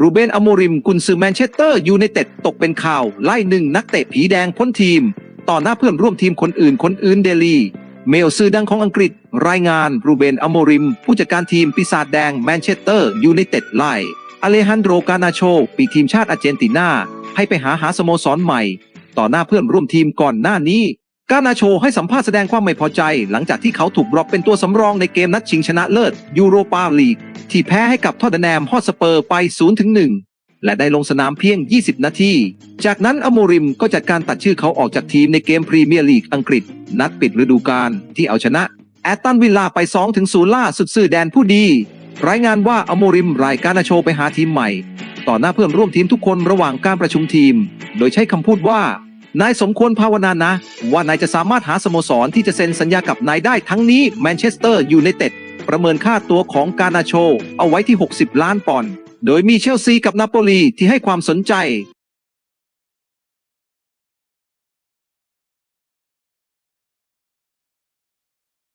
รูเบนอโมริมกุนซือแมนเชสเตอร์ยูไนเต็ดตกเป็นข่าว ไล่หนึ่งนักเตะผีแดงพ้นทีม ต่อหน้าเพื่อนร่วมทีมคนอื่นคนอื่นเดลี เมลซื่อดังของอังกฤษ รายงานรูเบนอโมริม ผู้จัดการทีมปีศาจแดงแมนเชสเตอร์ยูไนเต็ดไล่อเลฮันโดรกานาโช ปีทีมชาติอาร์เจนตินาให้ไปหาหาสโมสรใหม่ ต่อหน้าเพื่อนร่วมทีมก่อนหน้านี้ กานาโชให้สัมภาษณ์แสดงความไม่พอใจ หลังจากที่เขาถูกบล็อกเป็นตัวสำรองในเกมนัดชิงชนะเลิศยูโรปาลีก ที่แพ้ให้กับทอตเทนแนมฮอตสเปอร์ไป 0-1 และได้ลงสนามเพียง 20 นาที จากนั้นอโมริมก็จัดการตัดชื่อเขาออกจากทีมในเกมพรีเมียร์ลีกอังกฤษ นัดปิดฤดูกาลที่เอาชนะแอตตันวิลล่าไป 2-0 ล่าสุดซื่อแดนผู้ดี รายงานว่าอโมริมรายการนาโชไปหาทีมใหม่ ต่อหน้าเพื่อนร่วมทีมทุกคนระหว่างการประชุมทีม โดยใช้คำพูดว่า นายสมควรภาวนานะ ว่านายจะสามารถหาสโมสรที่จะเซ็นสัญญากับนายได้ทั้งนี้แมนเชสเตอร์ยูไนเต็ดประเมินค่าตัวของกานาโช เอาไว้ที่ 60 ล้านปอนด์โดยมีเชลซีกับนาโปลีที่ให้ความสนใจ